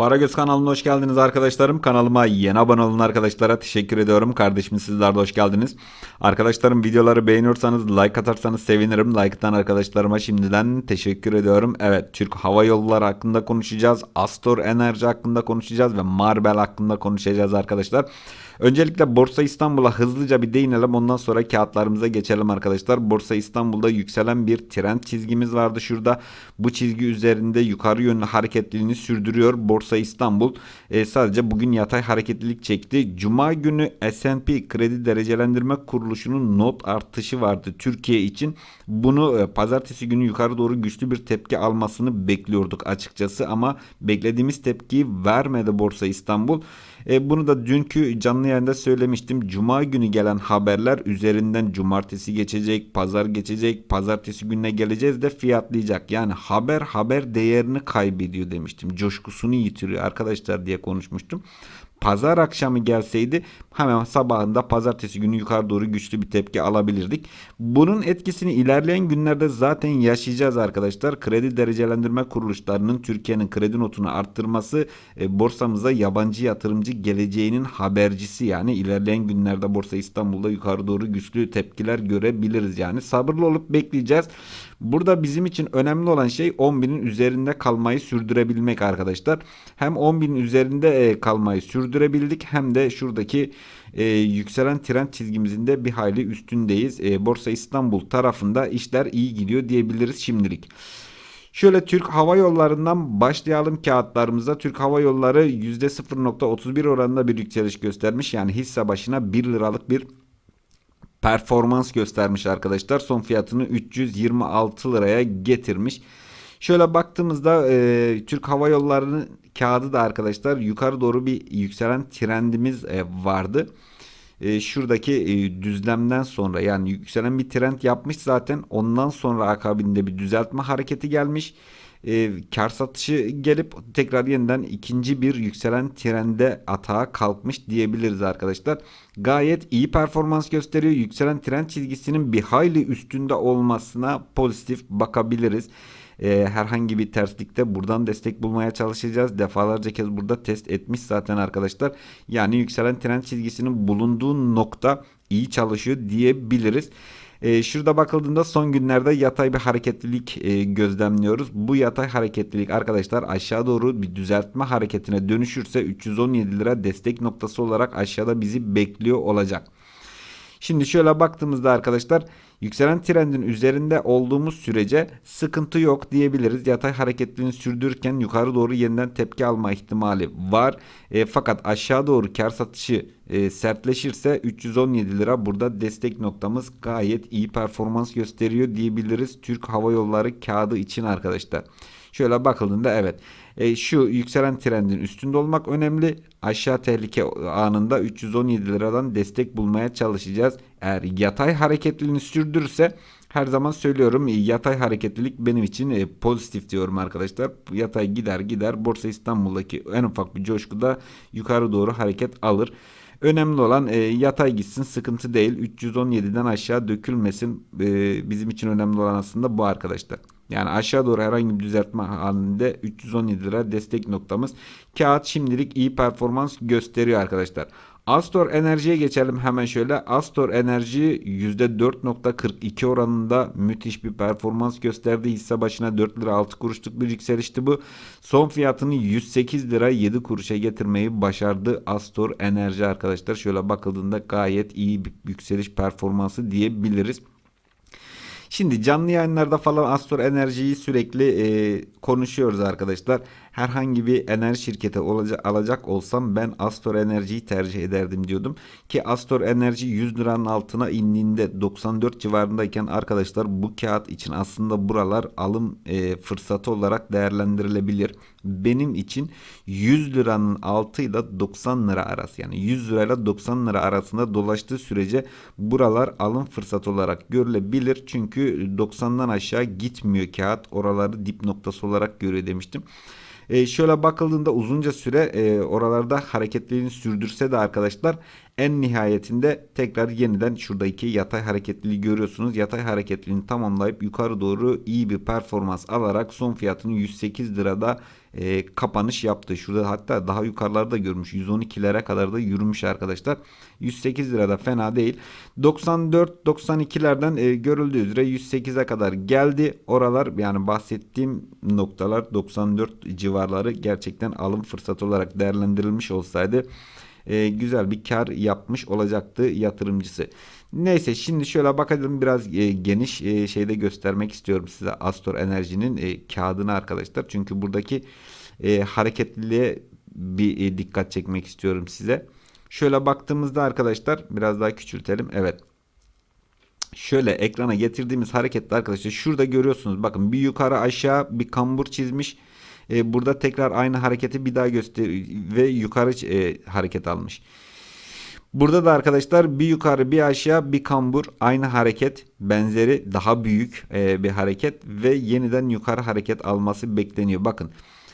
Paragöz kanalına hoş geldiniz arkadaşlarım. Kanalıma yeni abone olun arkadaşlara teşekkür ediyorum. Kardeşim sizler de hoş geldiniz. Arkadaşlarım videoları beğeniyorsanız like atarsanız sevinirim. Like atan arkadaşlarıma şimdiden teşekkür ediyorum. Evet Türk Hava Yolları hakkında konuşacağız. Astor Enerji hakkında konuşacağız ve Marbel hakkında konuşacağız arkadaşlar. Öncelikle Borsa İstanbul'a hızlıca bir değinelim. Ondan sonra kağıtlarımıza geçelim arkadaşlar. Borsa İstanbul'da yükselen bir trend çizgimiz vardı şurada. Bu çizgi üzerinde yukarı yönlü hareketliliğini sürdürüyor. Borsa İstanbul e, sadece bugün yatay hareketlilik çekti. Cuma günü S&P Kredi Derecelendirme Kuruluşu'nun not artışı vardı Türkiye için. Bunu e, pazartesi günü yukarı doğru güçlü bir tepki almasını bekliyorduk açıkçası ama beklediğimiz tepkiyi vermedi Borsa İstanbul. E, bunu da dünkü canlı yayında söylemiştim. Cuma günü gelen haberler üzerinden cumartesi geçecek, pazar geçecek, pazartesi gününe geleceğiz de fiyatlayacak. Yani haber haber değerini kaybediyor demiştim. Coşkusunu yitiriyor arkadaşlar diye konuşmuştum. Pazar akşamı gelseydi hemen sabahında pazartesi günü yukarı doğru güçlü bir tepki alabilirdik. Bunun etkisini ilerleyen günlerde zaten yaşayacağız arkadaşlar. Kredi derecelendirme kuruluşlarının Türkiye'nin kredi notunu arttırması e, borsamıza yabancı yatırımcı geleceğinin habercisi. Yani ilerleyen günlerde Borsa İstanbul'da yukarı doğru güçlü tepkiler görebiliriz. Yani sabırlı olup bekleyeceğiz. Burada bizim için önemli olan şey 10.000'in üzerinde kalmayı sürdürebilmek arkadaşlar. Hem 10.000'in üzerinde e, kalmayı sürdürebildik hem de şuradaki e, yükselen trend çizgimizin de bir hayli üstündeyiz. E, Borsa İstanbul tarafında işler iyi gidiyor diyebiliriz şimdilik. Şöyle Türk Hava Yolları'ndan başlayalım kağıtlarımıza. Türk Hava Yolları %0.31 oranında bir yükseliş göstermiş. Yani hisse başına 1 liralık bir performans göstermiş arkadaşlar. Son fiyatını 326 liraya getirmiş. Şöyle baktığımızda e, Türk Hava Yolları'nın kağıdı da arkadaşlar yukarı doğru bir yükselen trendimiz e, vardı. E, şuradaki e, düzlemden sonra yani yükselen bir trend yapmış zaten. Ondan sonra akabinde bir düzeltme hareketi gelmiş. E, kar satışı gelip tekrar yeniden ikinci bir yükselen trende atağa kalkmış diyebiliriz arkadaşlar. Gayet iyi performans gösteriyor. Yükselen trend çizgisinin bir hayli üstünde olmasına pozitif bakabiliriz e, herhangi bir terslikte buradan destek bulmaya çalışacağız. Defalarca kez burada test etmiş zaten arkadaşlar. Yani yükselen trend çizgisinin bulunduğu nokta iyi çalışıyor diyebiliriz. E, şurada bakıldığında son günlerde yatay bir hareketlilik e, gözlemliyoruz. Bu yatay hareketlilik arkadaşlar aşağı doğru bir düzeltme hareketine dönüşürse 317 lira destek noktası olarak aşağıda bizi bekliyor olacak. Şimdi şöyle baktığımızda arkadaşlar yükselen trendin üzerinde olduğumuz sürece sıkıntı yok diyebiliriz. Yatay hareketliliğini sürdürürken yukarı doğru yeniden tepki alma ihtimali var. E, fakat aşağı doğru kar satışı e, sertleşirse 317 lira burada destek noktamız gayet iyi performans gösteriyor diyebiliriz. Türk Hava Yolları kağıdı için arkadaşlar. Şöyle bakıldığında evet e, şu yükselen trendin üstünde olmak önemli. Aşağı tehlike anında 317 liradan destek bulmaya çalışacağız. Eğer yatay hareketliliğini sürdürürse her zaman söylüyorum yatay hareketlilik benim için e, pozitif diyorum arkadaşlar. Yatay gider gider Borsa İstanbul'daki en ufak bir coşkuda yukarı doğru hareket alır. Önemli olan e, yatay gitsin sıkıntı değil. 317'den aşağı dökülmesin. E, bizim için önemli olan aslında bu arkadaşlar. Yani aşağı doğru herhangi bir düzeltme halinde 317 lira destek noktamız. Kağıt şimdilik iyi performans gösteriyor arkadaşlar. Astor Enerji'ye geçelim hemen şöyle. Astor Enerji %4.42 oranında müthiş bir performans gösterdi. Hisse başına 4 lira 6 kuruşluk bir yükselişti bu. Son fiyatını 108 lira 7 kuruşa getirmeyi başardı Astor Enerji arkadaşlar. Şöyle bakıldığında gayet iyi bir yükseliş performansı diyebiliriz. Şimdi canlı yayınlarda falan Astor Enerji'yi sürekli e, konuşuyoruz arkadaşlar. Herhangi bir enerji şirketi olacak, alacak olsam ben Astor Enerji'yi tercih ederdim diyordum. Ki Astor Enerji 100 liranın altına indiğinde 94 civarındayken arkadaşlar bu kağıt için aslında buralar alım e, fırsatı olarak değerlendirilebilir. Benim için 100 liranın altıyla 90 lira arası yani 100 lirayla 90 lira arasında dolaştığı sürece buralar alım fırsatı olarak görülebilir. Çünkü 90'dan aşağı gitmiyor kağıt oraları dip noktası olarak görüyor demiştim. E, şöyle bakıldığında uzunca süre e, oralarda hareketliliğini sürdürse de arkadaşlar En nihayetinde tekrar yeniden şuradaki yatay hareketliliği görüyorsunuz. Yatay hareketliliğini tamamlayıp yukarı doğru iyi bir performans alarak son fiyatını 108 lirada e, kapanış yaptı. Şurada hatta daha yukarılarda görmüş. 112'lere kadar da yürümüş arkadaşlar. 108 lirada fena değil. 94-92'lerden e, görüldüğü üzere 108'e kadar geldi. Oralar yani bahsettiğim noktalar 94 civarları gerçekten alım fırsatı olarak değerlendirilmiş olsaydı e, güzel bir kar yapmış olacaktı yatırımcısı. Neyse şimdi şöyle bakalım biraz e, geniş e, şeyde göstermek istiyorum size Astor Enerji'nin e, kağıdını arkadaşlar. Çünkü buradaki e, hareketliliğe bir e, dikkat çekmek istiyorum size. Şöyle baktığımızda arkadaşlar biraz daha küçültelim. Evet. Şöyle ekrana getirdiğimiz hareketli arkadaşlar şurada görüyorsunuz. Bakın bir yukarı aşağı bir kambur çizmiş. E, burada tekrar aynı hareketi bir daha göster ve yukarı e, hareket almış. Burada da arkadaşlar bir yukarı bir aşağı bir kambur aynı hareket benzeri daha büyük e, bir hareket ve yeniden yukarı hareket alması bekleniyor. Bakın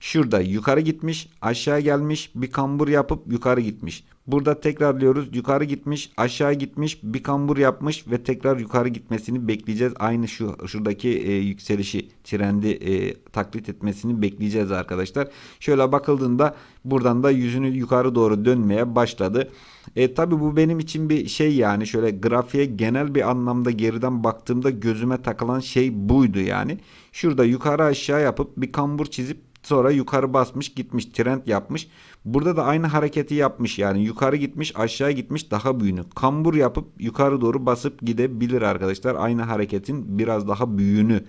şurada yukarı gitmiş aşağı gelmiş bir kambur yapıp yukarı gitmiş. Burada tekrarlıyoruz yukarı gitmiş aşağı gitmiş bir kambur yapmış ve tekrar yukarı gitmesini bekleyeceğiz. Aynı şu şuradaki e, yükselişi trendi e, taklit etmesini bekleyeceğiz arkadaşlar. Şöyle bakıldığında buradan da yüzünü yukarı doğru dönmeye başladı. E tabi bu benim için bir şey yani şöyle grafiğe genel bir anlamda geriden baktığımda gözüme takılan şey buydu yani. Şurada yukarı aşağı yapıp bir kambur çizip sonra yukarı basmış gitmiş trend yapmış. Burada da aynı hareketi yapmış yani yukarı gitmiş aşağı gitmiş daha büyüğünü. Kambur yapıp yukarı doğru basıp gidebilir arkadaşlar. Aynı hareketin biraz daha büyüğünü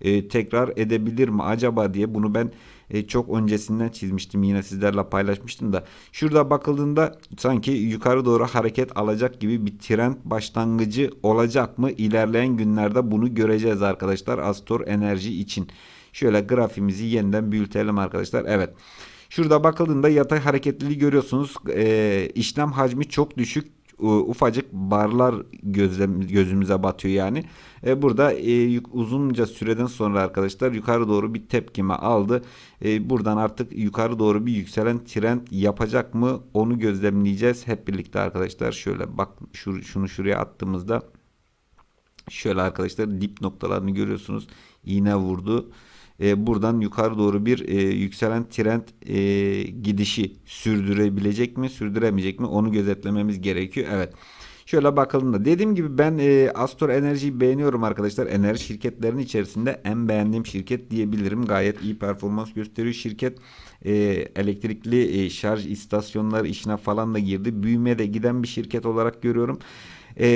e, tekrar edebilir mi acaba diye bunu ben e, çok öncesinden çizmiştim yine sizlerle paylaşmıştım da şurada bakıldığında sanki yukarı doğru hareket alacak gibi bir trend başlangıcı olacak mı ilerleyen günlerde bunu göreceğiz arkadaşlar Astor Enerji için şöyle grafimizi yeniden büyütelim arkadaşlar evet şurada bakıldığında yatay hareketliliği görüyorsunuz e, işlem hacmi çok düşük ufacık barlar gözlem, gözümüze batıyor yani. E, burada e, uzunca süreden sonra arkadaşlar yukarı doğru bir tepkime aldı. E, buradan artık yukarı doğru bir yükselen trend yapacak mı onu gözlemleyeceğiz hep birlikte arkadaşlar. Şöyle bak şu, şunu şuraya attığımızda şöyle arkadaşlar dip noktalarını görüyorsunuz. İğne vurdu e, buradan yukarı doğru bir e, yükselen trend e, gidişi sürdürebilecek mi sürdüremeyecek mi onu gözetlememiz gerekiyor. Evet. Şöyle bakalım da dediğim gibi ben e, Astor Enerji'yi beğeniyorum arkadaşlar. Enerji şirketlerinin içerisinde en beğendiğim şirket diyebilirim. Gayet iyi performans gösteriyor şirket. E, elektrikli e, şarj istasyonları işine falan da girdi. Büyümeye de giden bir şirket olarak görüyorum. Ee,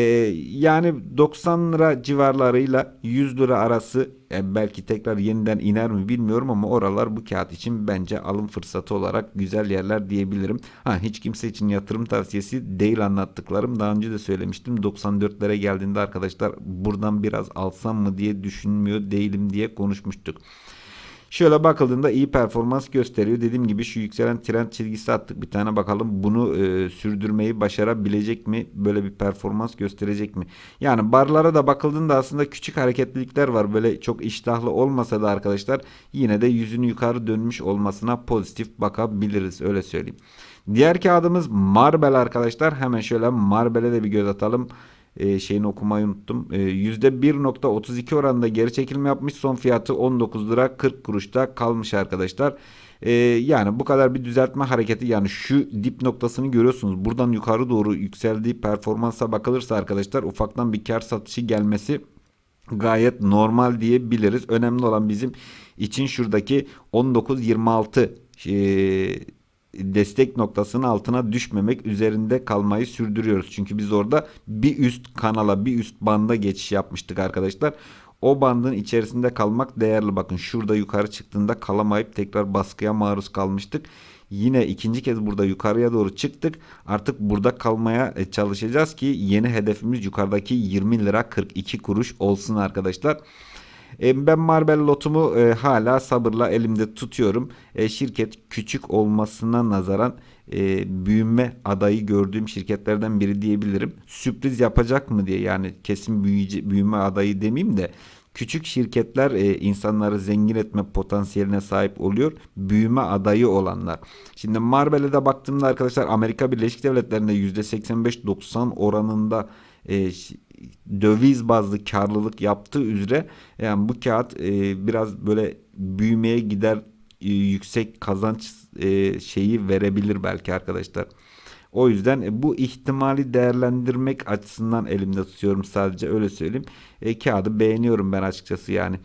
yani 90 lira civarlarıyla 100 lira arası e, belki tekrar yeniden iner mi bilmiyorum ama oralar bu kağıt için bence alım fırsatı olarak güzel yerler diyebilirim. Ha hiç kimse için yatırım tavsiyesi değil anlattıklarım. Daha önce de söylemiştim. 94'lere geldiğinde arkadaşlar buradan biraz alsam mı diye düşünmüyor değilim diye konuşmuştuk. Şöyle bakıldığında iyi performans gösteriyor. Dediğim gibi şu yükselen trend çizgisi attık bir tane bakalım bunu e, sürdürmeyi başarabilecek mi? Böyle bir performans gösterecek mi? Yani barlara da bakıldığında aslında küçük hareketlilikler var. Böyle çok iştahlı olmasa da arkadaşlar yine de yüzünü yukarı dönmüş olmasına pozitif bakabiliriz öyle söyleyeyim. Diğer kağıdımız Marbel arkadaşlar. Hemen şöyle Marbel'e de bir göz atalım e, şeyini okumayı unuttum. E, %1.32 oranında geri çekilme yapmış. Son fiyatı 19 lira 40 kuruşta kalmış arkadaşlar. E, yani bu kadar bir düzeltme hareketi yani şu dip noktasını görüyorsunuz. Buradan yukarı doğru yükseldiği performansa bakılırsa arkadaşlar ufaktan bir kar satışı gelmesi gayet normal diyebiliriz. Önemli olan bizim için şuradaki 19-26 e, destek noktasının altına düşmemek üzerinde kalmayı sürdürüyoruz. Çünkü biz orada bir üst kanala bir üst banda geçiş yapmıştık arkadaşlar. O bandın içerisinde kalmak değerli. Bakın şurada yukarı çıktığında kalamayıp tekrar baskıya maruz kalmıştık. Yine ikinci kez burada yukarıya doğru çıktık. Artık burada kalmaya e, çalışacağız ki yeni hedefimiz yukarıdaki 20 lira 42 kuruş olsun arkadaşlar. E, ben Marbel lotumu e, hala sabırla elimde tutuyorum. E, şirket küçük olmasına nazaran e, büyüme adayı gördüğüm şirketlerden biri diyebilirim. Sürpriz yapacak mı diye yani kesin büyüme adayı demeyeyim de Küçük şirketler insanları zengin etme potansiyeline sahip oluyor. Büyüme adayı olanlar. Şimdi Marbel'e baktığımda arkadaşlar Amerika Birleşik Devletleri'nde %85-90 oranında döviz bazlı karlılık yaptığı üzere yani bu kağıt e, biraz böyle büyümeye gider e, yüksek kazanç e, şeyi verebilir belki arkadaşlar. O yüzden e, bu ihtimali değerlendirmek açısından elimde tutuyorum sadece öyle söyleyeyim. E, kağıdı beğeniyorum ben açıkçası yani.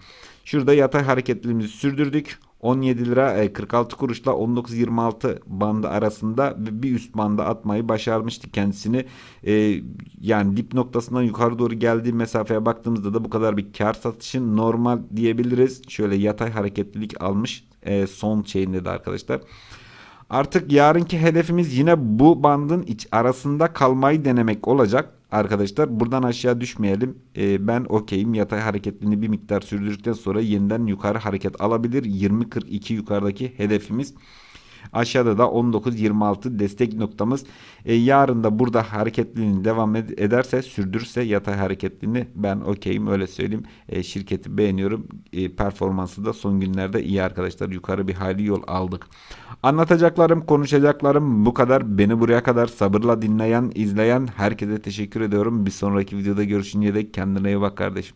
Şurada yatay hareketliliğimizi sürdürdük. 17 lira e, 46 kuruşla 19.26 bandı arasında bir üst banda atmayı başarmıştı kendisini. E, yani dip noktasından yukarı doğru geldiği mesafeye baktığımızda da bu kadar bir kar satışı normal diyebiliriz. Şöyle yatay hareketlilik almış e, son şeyinde de arkadaşlar. Artık yarınki hedefimiz yine bu bandın iç arasında kalmayı denemek olacak arkadaşlar. Buradan aşağı düşmeyelim. Ee, ben okeyim. Yatay hareketliğini bir miktar sürdürdükten sonra yeniden yukarı hareket alabilir. 20.42 yukarıdaki hedefimiz. Aşağıda da 19-26 destek noktamız. Ee, yarın da burada hareketliliğini devam ed- ederse sürdürürse yatay hareketliliğini ben okeyim öyle söyleyeyim. Ee, şirketi beğeniyorum. Ee, performansı da son günlerde iyi arkadaşlar. Yukarı bir hayli yol aldık. Anlatacaklarım, konuşacaklarım bu kadar. Beni buraya kadar sabırla dinleyen, izleyen herkese teşekkür ediyorum. Bir sonraki videoda görüşünceye dek kendine iyi bak kardeşim.